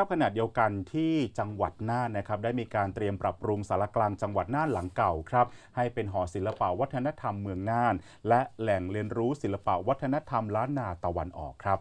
ครับขณะเดียวกันที่จังหวัดน่านนะครับได้มีการเตรียมปรับปรุงสารกลางจังหวัดน่านหลังเก่าครับให้เป็นหอศิลปวัฒนธรรมเมืองน่าน และแหล่งเรียนรู้ศิลปวัฒนธรรมล้านนาตะวันออกครับ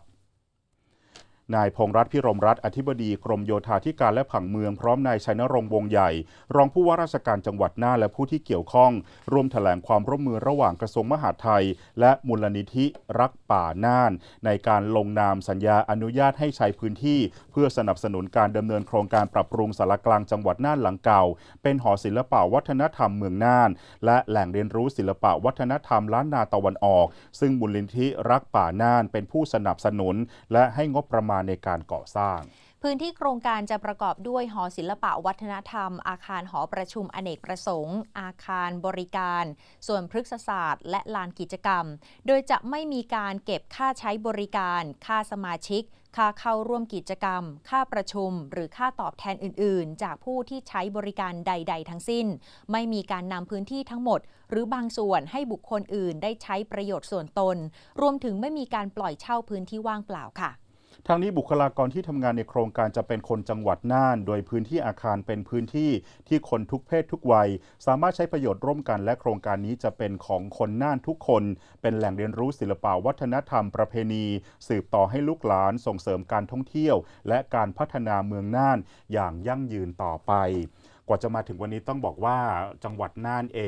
นายพงรัตพิรมรัตอธิบดีกรมโยธาธิการและผังเมืองพร้อมนายชัยนรงค์วงใหญ่ รองผู้ว่าราชการจังหวัดน่านและผู้ที่เกี่ยวข้อง ร่วมแถลงความร่วมมือระหว่างกระทรวงมหาดไทย และมูลนิธิรักป่าน่าน ในการลงนามสัญญาอนุญาตให้ใช้พื้นที่ เพื่อสนับสนุนการดำเนินโครงการปรับปรุงสารกลางจังหวัดน่านหลังเก่า เป็นหอศิลปวัฒนธรรมเมืองน่าน และแหล่งเรียนรู้ศิลปะวัฒนธรรมล้านนาตะวันออก ซึ่งมูลนิธิรักป่าน่านเป็นผู้สนับสนุน และให้งบประมาณในการก่อสร้าง พื้นที่โครงการจะประกอบด้วยหอศิลปะวัฒนธรรม อาคารหอประชุมอเนกประสงค์ อาคารบริการ ส่วนพฤกษศาสตร์ และลานกิจกรรม โดยจะไม่มีการเก็บค่าใช้บริการ ค่าสมาชิกค่าเข้าร่วมกิจกรรม ค่าประชุม หรือค่าตอบแทนอื่น ๆ จากผู้ที่ใช้บริการใด ๆ ทั้งสิ้น ไม่มีการนำพื้นที่ทั้งหมด หรือบางส่วนให้บุคคลอื่นได้ใช้ประโยชน์ส่วนตน รวมถึงไม่มีการปล่อยเช่าพื้นที่ว่างเปล่าค่ะ ทางนี้บุคลากรที่ทำงานในโครงการจะเป็นคนจังหวัดน่าน โดยพื้นที่อาคารเป็นพื้นที่ที่คนทุกเพศทุกวัย สามารถใช้ประโยชน์ร่วมกันและโครงการนี้จะเป็นของคนน่านทุกคน เป็นแหล่งเรียนรู้ศิลปวัฒนธรรมประเพณี สืบต่อให้ลูกหลานส่งเสริมการท่องเที่ยว และการพัฒนาเมืองน่านอย่างยั่งยืนต่อไป กว่าจะมาถึงวันนี้ต้องบอกว่าจังหวัดน่านเอง